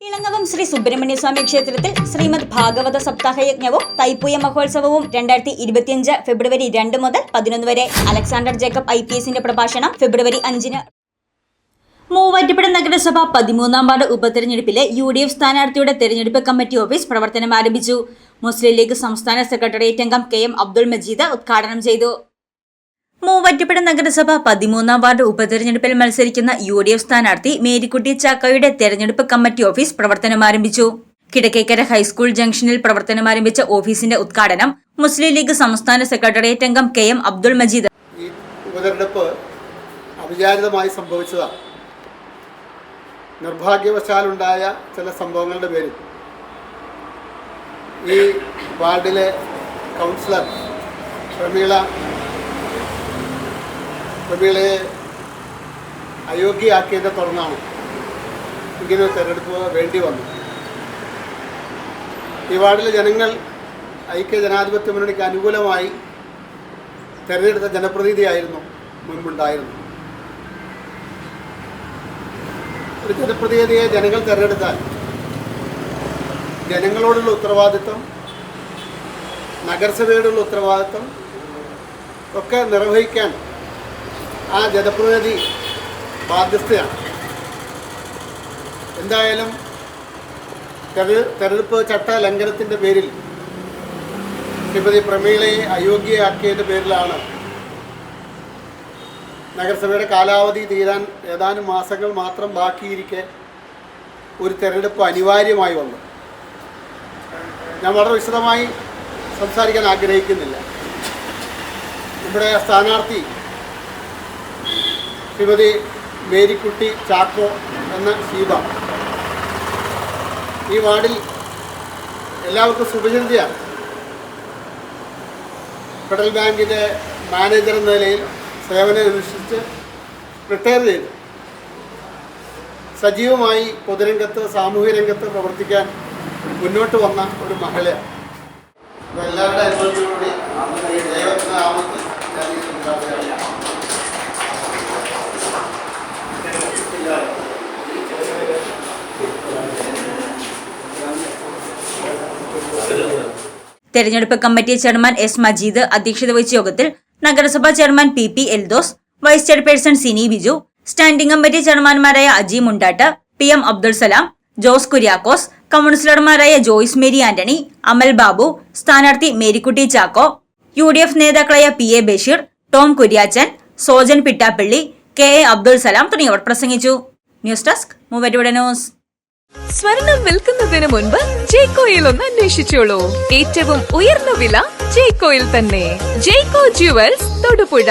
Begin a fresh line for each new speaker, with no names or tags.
ഇളങ്ങവം ശ്രീ സുബ്രഹ്മണ്യ സ്വാമി ക്ഷേത്രത്തിൽ ശ്രീമദ് ഭാഗവത സപ്താഹ യജ്ഞവും തൈപ്പൂയ മഹോത്സവവും രണ്ടായിരത്തി ഇരുപത്തിയഞ്ച് ഫെബ്രുവരി രണ്ട് മുതൽ പതിനൊന്ന് വരെ. അലക്സാണ്ടർ ജേക്കബ് ഐ പി എസിന്റെ പ്രഭാഷണം ഫെബ്രുവരി അഞ്ചിന്. മൂവാറ്റുപുഴ നഗരസഭ പതിമൂന്നാം വാർഡ് ഉപതെരഞ്ഞെടുപ്പിലെ യു ഡി എഫ് സ്ഥാനാർത്ഥിയുടെ തെരഞ്ഞെടുപ്പ് കമ്മിറ്റി ഓഫീസ് പ്രവർത്തനം ആരംഭിച്ചു. മുസ്ലിം ലീഗ് സംസ്ഥാന സെക്രട്ടേറിയറ്റ് അംഗം കെ എം അബ്ദുൾ മജീദ് ഉദ്ഘാടനം ചെയ്തു. മൂവാറ്റുപുഴ നഗരസഭ പതിമൂന്നാം വാർഡ് ഉപതെരഞ്ഞെടുപ്പിൽ മത്സരിക്കുന്ന യു ഡി എഫ് സ്ഥാനാർത്ഥി മേരിക്കുട്ടി ചാക്കോയുടെ തെരഞ്ഞെടുപ്പ് കമ്മിറ്റി ഓഫീസ് പ്രവർത്തനം ആരംഭിച്ചു. ഹൈസ്കൂൾ ജംഗ്ഷനിൽ പ്രവർത്തനം ആരംഭിച്ച ഓഫീസിന്റെ ഉദ്ഘാടനം മുസ്ലിം ലീഗ് സംസ്ഥാന സെക്രട്ടേറിയറ്റ് അംഗം കെ എം അബ്ദുൾ മജീദ്.
ഈ ഉപതെരഞ്ഞെടുപ്പ് അവിചാരിതമായി സംഭവിച്ചതാണ്. നിർഭാഗ്യവശാലുണ്ടായ ചില സംഭവങ്ങളുടെ പേരിൽ ഈ വാർഡിലെ കൗൺസിലർ പ്രമീള പ്രമീളയെ അയോഗ്യയാക്കിയതിനെ തുടർന്നാണ് ഇങ്ങനെ തെരഞ്ഞെടുപ്പ് വേണ്ടി വന്നു ഈ വാർഡിലെ ജനങ്ങൾ ഐക്യ ജനാധിപത്യ മുന്നണിക്ക് അനുകൂലമായി തെരഞ്ഞെടുത്ത ജനപ്രതിനിധിയായിരുന്നു മുൻപുണ്ടായിരുന്നു ഒരു ജനപ്രതിനിധിയെ ജനങ്ങൾ തിരഞ്ഞെടുത്താൽ ജനങ്ങളോടുള്ള ഉത്തരവാദിത്വം നഗരസഭയോടുള്ള ഉത്തരവാദിത്വം ഒക്കെ നിർവഹിക്കാൻ ആ ജനപ്രതിനിധി ബാധ്യസ്ഥയാണ്. എന്തായാലും തെര- തെരഞ്ഞെടുപ്പ് ചട്ട ലംഘനത്തിന്റെ പേരിൽ ശ്രീമതി പ്രമീളയെ അയോഗ്യയാക്കിയതിന്റെ പേരിലാണ് നഗരസഭയുടെ കാലാവധി തീരാൻ ഏതാനും മാസങ്ങൾ മാത്രം ബാക്കിയിരിക്കെ ഒരു തെരഞ്ഞെടുപ്പ് അനിവാര്യമായി വന്നു ഞാൻ വളരെ വിശദമായി സംസാരിക്കാൻ ആഗ്രഹിക്കുന്നില്ല. നമ്മുടെ സ്ഥാനാർത്ഥി ശ്രീമതി മേരിക്കുട്ടി ചാക്കോ എന്ന ശീത ഈ വാർഡിൽ എല്ലാവർക്കും സുപരിചിതയാണ് ഫെഡറൽ ബാങ്കിന്റെ മാനേജർ എന്ന നിലയിൽ സേവനം അനുഷ്ഠിച്ച് റിട്ടയർ ചെയ്തു. സജീവമായി പൊതുരംഗത്ത് സാമൂഹ്യ രംഗത്ത് പ്രവർത്തിക്കാൻ മുന്നോട്ട് വന്ന ഒരു മഹളയാണ്. എല്ലാവരുടെ അനുഭവത്തിലൂടെ ഈ ദൈവത്തിന് നാമത്തിൽ ഞാൻ ഈ സംസാരിക്കുകയാണ്.
തെരഞ്ഞെടുപ്പ് കമ്മിറ്റി ചെയർമാൻ എസ് മജീദ് അധ്യക്ഷത വഹിച്ച യോഗത്തിൽ നഗരസഭാ chairman P P Eldhose vice chairperson Sini Biju standing committee ചെയർമാൻമാരായ Aji Mundatt P M Abdul Salam Jose Kuriakose കൌൺസിലർമാരായ ജോയ്സ് മേരി ആന്റണി അമൽ ബാബു സ്ഥാനാർത്ഥി Marykutty Chacko U D F നേതാക്കളായ P A Basheer Tom Kuriachan Sojan Pittappally K A Abdul Salam തുടങ്ങിയവർ പ്രസംഗിച്ചു. News desk മൂവരുടെ ന്യൂസ്.
സ്വർണം വിൽക്കുന്നതിന് മുൻപ് ജേക്കോയിൽ ഒന്ന് അന്വേഷിച്ചോളൂ ഏറ്റവും ഉയർന്ന വില ജേക്കോയിൽ തന്നെ. ജേക്കോ ജുവൽസ് തൊടുപുഴ.